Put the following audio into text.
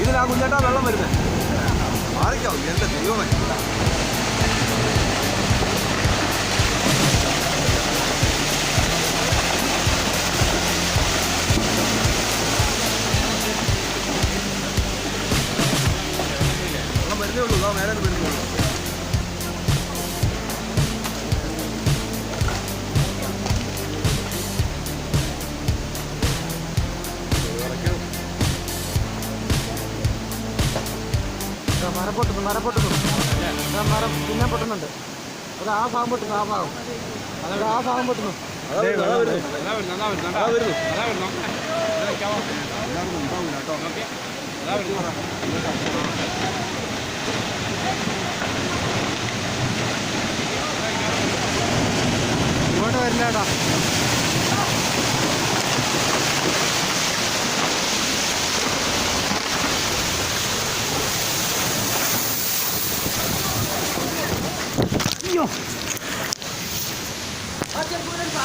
ഇതിലാ കുഞ്ഞേട്ടാ വെള്ളം വരുന്നത് മാറിക്കാവും എന്റെ ദൈവമേ. വരുന്നേ ഉള്ളൂ ഇതാ മേലെ വരുന്നേ ഉള്ളൂ. മരം പൊട്ടുന്നു മരം പൊട്ടുന്നു. മരം പിന്നെ പൊട്ടുന്നുണ്ട്. അത് ആ ഭാഗം പൊട്ടുന്നു ആ ഭാഗം. അത് ആ ഭാഗം പൊട്ടുന്നു. ഇങ്ങോട്ട് വരില്ല അതാ വരുന്നു. അതാ വരുന്നു. എല്ലാവരും ഉണ്ടാവില്ല കേട്ടോ ഇങ്ങോട്ട് വരില്ലേടാ